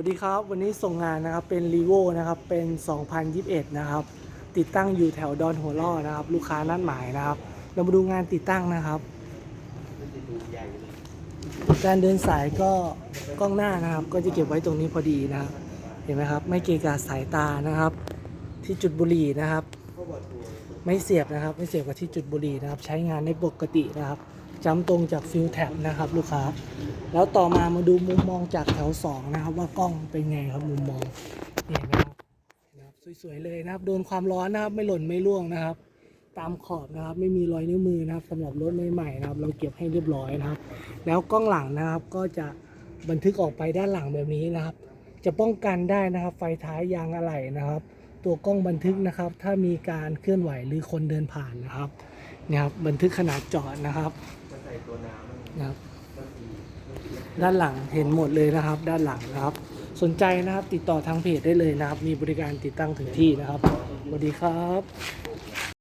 วัสดีครับ วันนี้ส่งงานนะครับเป็น r ีโวนะครับเป็น 2021 นะครับ ติดตั้งอยู่แถวดอนหัวล่อนะครับ ลูกค้านัดหมายนะครับ เรามาดูงานติดตั้งนะครับ การเดินสายก็กล้องหน้านะครับ ก็จะเก็บไว้ตรงนี้พอดีนะครับ เห็นไหมครับ ไม่เกะกะสายตานะครับ ที่จุดบุหรี่นะครับ ไม่เสียบนะครับ ไม่เสียบกับที่จุดบุหรี่นะครับ ใช้งานในปกตินะครับ จำตรงจากฟิลแท็บนะครับลูกค้า แล้วต่อมามาดูมุมมองจากแถว 2 นะครับ ว่ากล้องเป็นไงครับมุมมองนี่เห็นไหมครับเห็นไหมครับสวยๆเลยนะครับ โดนความร้อนนะครับไม่หล่นไม่ร่วงนะครับ ตามขอบนะครับไม่มีรอยนิ้วมือนะครับสำหรับรถใหม่ๆนะครับ เราเก็บให้เรียบร้อยนะครับ แล้วกล้องหลังนะครับก็จะบันทึกออกไปด้านหลังแบบนี้นะครับ จะป้องกันได้นะครับ ไฟท้ายยางอะไหล่นะครับ ตัวกล้องบันทึกนะครับ ถ้ามีการเคลื่อนไหวหรือคนเดินผ่านนะครับนี่ครับบันทึกขนาดจอดนะครับ นะครับ ด้านหลังเห็นหมดเลยนะครับ ด้านหลังนะครับ สนใจนะครับติดต่อทางเพจได้เลยนะครับ มีบริการติดตั้งถึงที่นะครับสวัสดีครับ